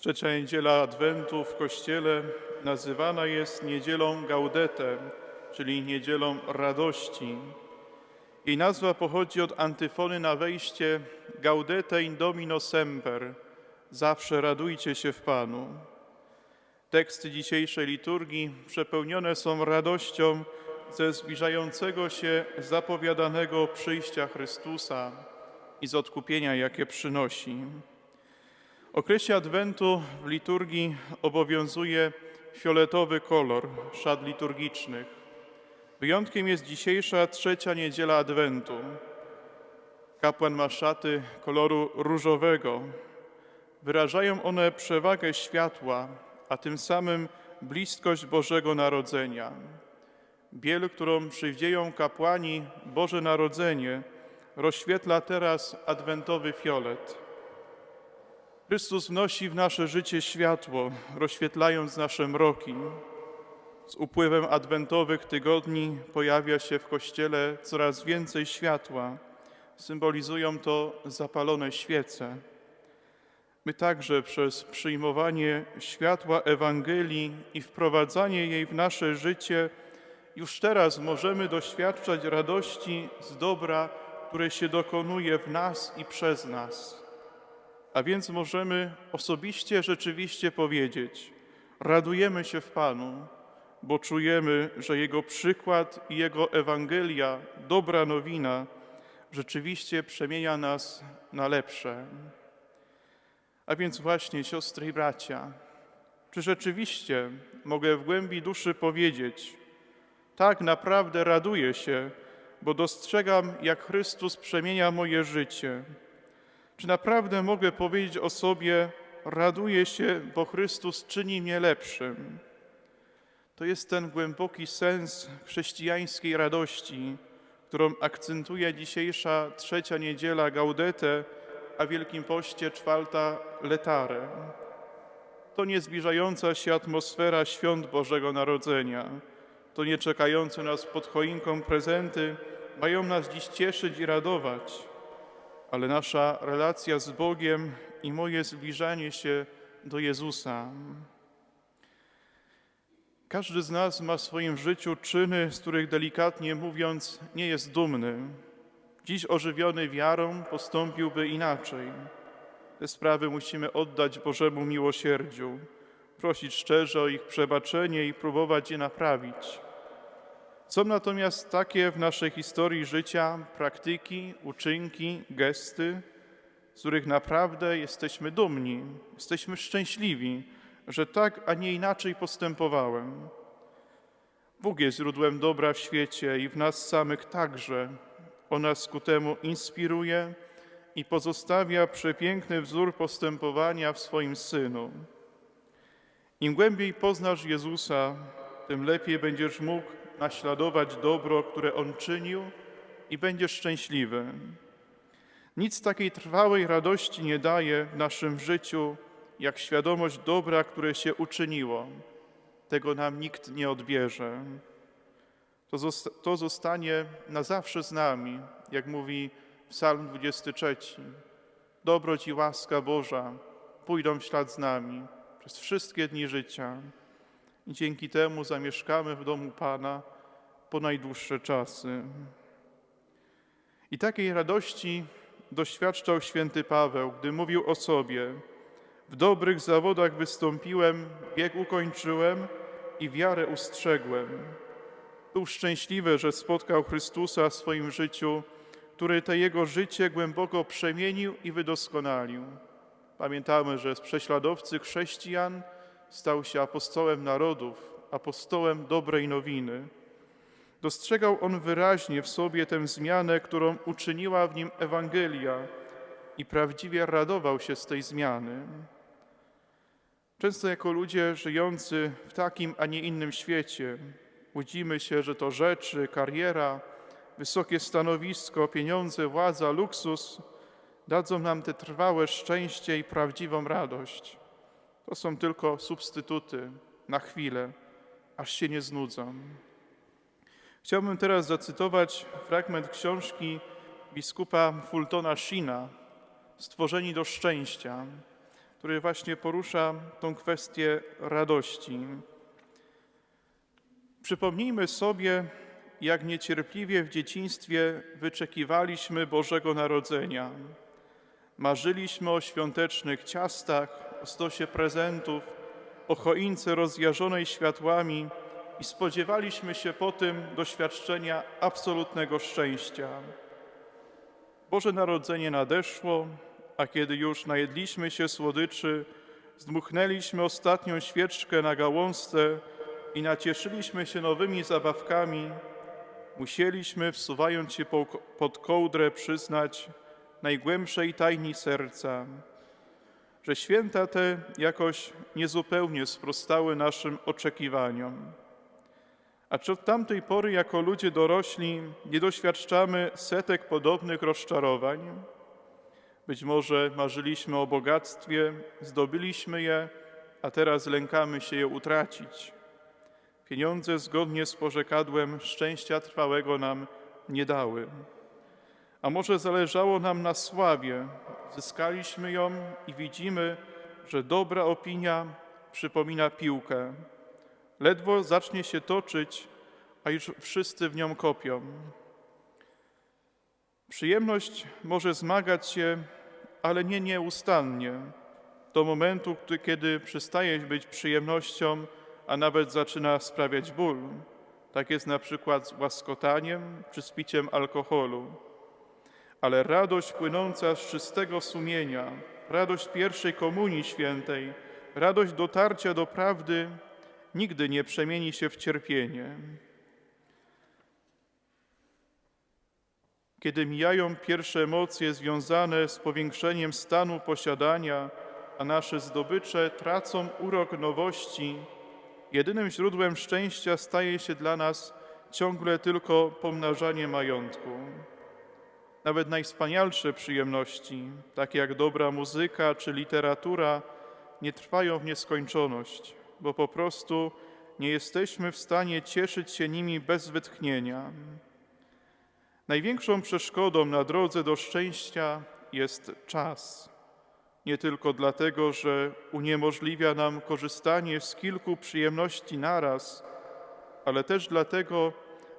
Trzecia niedziela Adwentu w Kościele nazywana jest niedzielą Gaudete, czyli niedzielą radości. Jej nazwa pochodzi od antyfony na wejście Gaudete in Domino Semper, zawsze radujcie się w Panu. Teksty dzisiejszej liturgii przepełnione są radością ze zbliżającego się zapowiadanego przyjścia Chrystusa i z odkupienia, jakie przynosi. Okresie Adwentu w liturgii obowiązuje fioletowy kolor szat liturgicznych. Wyjątkiem jest dzisiejsza trzecia niedziela Adwentu. Kapłan ma szaty koloru różowego. Wyrażają one przewagę światła, a tym samym bliskość Bożego Narodzenia. Biel, którą przywdzieją kapłani Boże Narodzenie, rozświetla teraz adwentowy fiolet. Chrystus wnosi w nasze życie światło, rozświetlając nasze mroki. Z upływem adwentowych tygodni pojawia się w Kościele coraz więcej światła. Symbolizują to zapalone świece. My także przez przyjmowanie światła Ewangelii i wprowadzanie jej w nasze życie już teraz możemy doświadczać radości z dobra, które się dokonuje w nas i przez nas. A więc możemy osobiście rzeczywiście powiedzieć: radujemy się w Panu, bo czujemy, że Jego przykład i Jego Ewangelia, dobra nowina, rzeczywiście przemienia nas na lepsze. A więc właśnie, siostry i bracia, czy rzeczywiście mogę w głębi duszy powiedzieć, tak naprawdę raduję się, bo dostrzegam, jak Chrystus przemienia moje życie. Czy naprawdę mogę powiedzieć o sobie, raduję się, bo Chrystus czyni mnie lepszym? To jest ten głęboki sens chrześcijańskiej radości, którą akcentuje dzisiejsza trzecia niedziela Gaudete, a Wielkim Poście czwarta Letare. To nie zbliżająca się atmosfera świąt Bożego Narodzenia, to nie czekające nas pod choinką prezenty mają nas dziś cieszyć i radować, ale nasza relacja z Bogiem i moje zbliżanie się do Jezusa. Każdy z nas ma w swoim życiu czyny, z których delikatnie mówiąc nie jest dumny. Dziś ożywiony wiarą postąpiłby inaczej. Te sprawy musimy oddać Bożemu miłosierdziu, prosić szczerze o ich przebaczenie i próbować je naprawić. Są natomiast takie w naszej historii życia praktyki, uczynki, gesty, z których naprawdę jesteśmy dumni, jesteśmy szczęśliwi, że tak, a nie inaczej postępowałem. Bóg jest źródłem dobra w świecie i w nas samych także. On nas ku temu inspiruje i pozostawia przepiękny wzór postępowania w swoim Synu. Im głębiej poznasz Jezusa, tym lepiej będziesz mógł naśladować dobro, które On czynił i będziesz szczęśliwy. Nic takiej trwałej radości nie daje w naszym życiu, jak świadomość dobra, które się uczyniło. Tego nam nikt nie odbierze. To, zosta to zostanie na zawsze z nami, jak mówi Psalm 23. Dobroć i łaska Boża pójdą w ślad z nami przez wszystkie dni życia i dzięki temu zamieszkamy w domu Pana po najdłuższe czasy. I takiej radości doświadczał święty Paweł, gdy mówił o sobie: W dobrych zawodach wystąpiłem, bieg ukończyłem i wiarę ustrzegłem. Był szczęśliwy, że spotkał Chrystusa w swoim życiu, który te jego życie głęboko przemienił i wydoskonalił. Pamiętamy, że z prześladowcy chrześcijan stał się apostołem narodów, apostołem dobrej nowiny. Dostrzegał on wyraźnie w sobie tę zmianę, którą uczyniła w nim Ewangelia i prawdziwie radował się z tej zmiany. Często jako ludzie żyjący w takim, a nie innym świecie, łudzimy się, że to rzeczy, kariera, wysokie stanowisko, pieniądze, władza, luksus dadzą nam te trwałe szczęście i prawdziwą radość. To są tylko substytuty na chwilę, aż się nie znudzą. Chciałbym teraz zacytować fragment książki biskupa Fultona Shina Stworzeni do szczęścia. który właśnie porusza tą kwestię radości. Przypomnijmy sobie, jak niecierpliwie w dzieciństwie wyczekiwaliśmy Bożego Narodzenia. Marzyliśmy o świątecznych ciastach, stosie prezentów, o choince rozjarzonej światłami i spodziewaliśmy się po tym doświadczenia absolutnego szczęścia. Boże Narodzenie nadeszło, a kiedy już najedliśmy się słodyczy, zdmuchnęliśmy ostatnią świeczkę na gałązce i nacieszyliśmy się nowymi zabawkami, musieliśmy, wsuwając się po- pod kołdrę, przyznać najgłębszej tajni serca, że święta te jakoś niezupełnie sprostały naszym oczekiwaniom. A czy od tamtej pory, jako ludzie dorośli, nie doświadczamy setek podobnych rozczarowań? Być może marzyliśmy o bogactwie, zdobyliśmy je, a teraz lękamy się je utracić. Pieniądze zgodnie z porzekadłem szczęścia trwałego nam nie dały. A może zależało nam na sławie, zyskaliśmy ją i widzimy, że dobra opinia przypomina piłkę. Ledwo zacznie się toczyć, a już wszyscy w nią kopią. Przyjemność może zmagać się, ale nie nieustannie. Do momentu, kiedy przestaje być przyjemnością, a nawet zaczyna sprawiać ból. Tak jest na przykład z łaskotaniem czy z piciem alkoholu. Ale radość płynąca z czystego sumienia, radość pierwszej komunii świętej, radość dotarcia do prawdy nigdy nie przemieni się w cierpienie. Kiedy mijają pierwsze emocje związane z powiększeniem stanu posiadania, a nasze zdobycze tracą urok nowości, jedynym źródłem szczęścia staje się dla nas ciągle tylko pomnażanie majątku. Nawet najwspanialsze przyjemności, takie jak dobra muzyka czy literatura, nie trwają w nieskończoność, bo po prostu nie jesteśmy w stanie cieszyć się nimi bez wytchnienia. Największą przeszkodą na drodze do szczęścia jest czas. Nie tylko dlatego, że uniemożliwia nam korzystanie z kilku przyjemności naraz, ale też dlatego,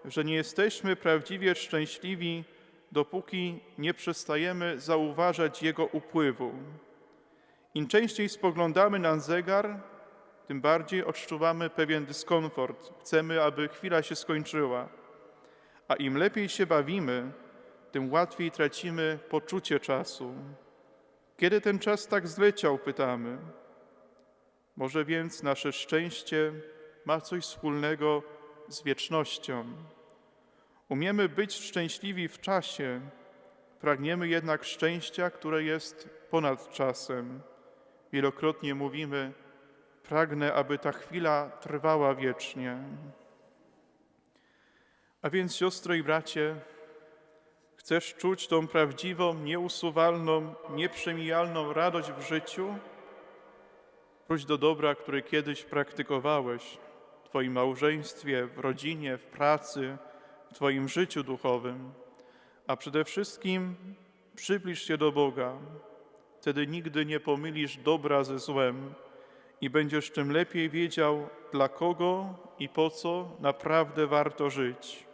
że nie jesteśmy prawdziwie szczęśliwi, dopóki nie przestajemy zauważać jego upływu. Im częściej spoglądamy na zegar, tym bardziej odczuwamy pewien dyskomfort. Chcemy, aby chwila się skończyła. A im lepiej się bawimy, tym łatwiej tracimy poczucie czasu. Kiedy ten czas tak zleciał, pytamy. Może więc nasze szczęście ma coś wspólnego z wiecznością. Umiemy być szczęśliwi w czasie, pragniemy jednak szczęścia, które jest ponad czasem. Wielokrotnie mówimy, pragnę, aby ta chwila trwała wiecznie. A więc, siostro i bracie, chcesz czuć tą prawdziwą, nieusuwalną, nieprzemijalną radość w życiu? Wróć do dobra, które kiedyś praktykowałeś w Twoim małżeństwie, w rodzinie, w pracy, w Twoim życiu duchowym. A przede wszystkim przybliż się do Boga. Wtedy nigdy nie pomylisz dobra ze złem i będziesz czym lepiej wiedział, dla kogo i po co naprawdę warto żyć.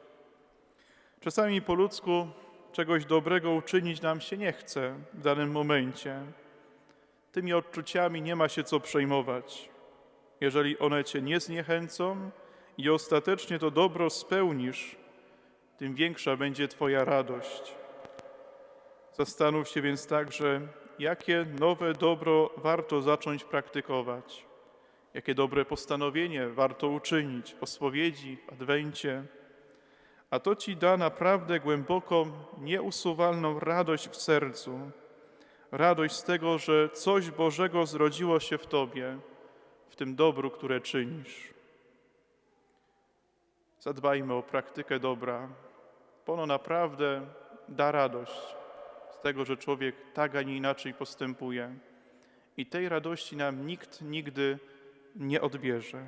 Czasami po ludzku czegoś dobrego uczynić nam się nie chce w danym momencie. Tymi odczuciami nie ma się co przejmować. Jeżeli one cię nie zniechęcą i ostatecznie to dobro spełnisz, tym większa będzie Twoja radość. Zastanów się więc także, jakie nowe dobro warto zacząć praktykować, jakie dobre postanowienie warto uczynić po spowiedzi, w adwencie. A to Ci da naprawdę głęboką, nieusuwalną radość w sercu, radość z tego, że coś Bożego zrodziło się w Tobie, w tym dobru, które czynisz. Zadbajmy o praktykę dobra, bo ono naprawdę da radość z tego, że człowiek tak, a nie inaczej postępuje. I tej radości nam nikt nigdy nie odbierze.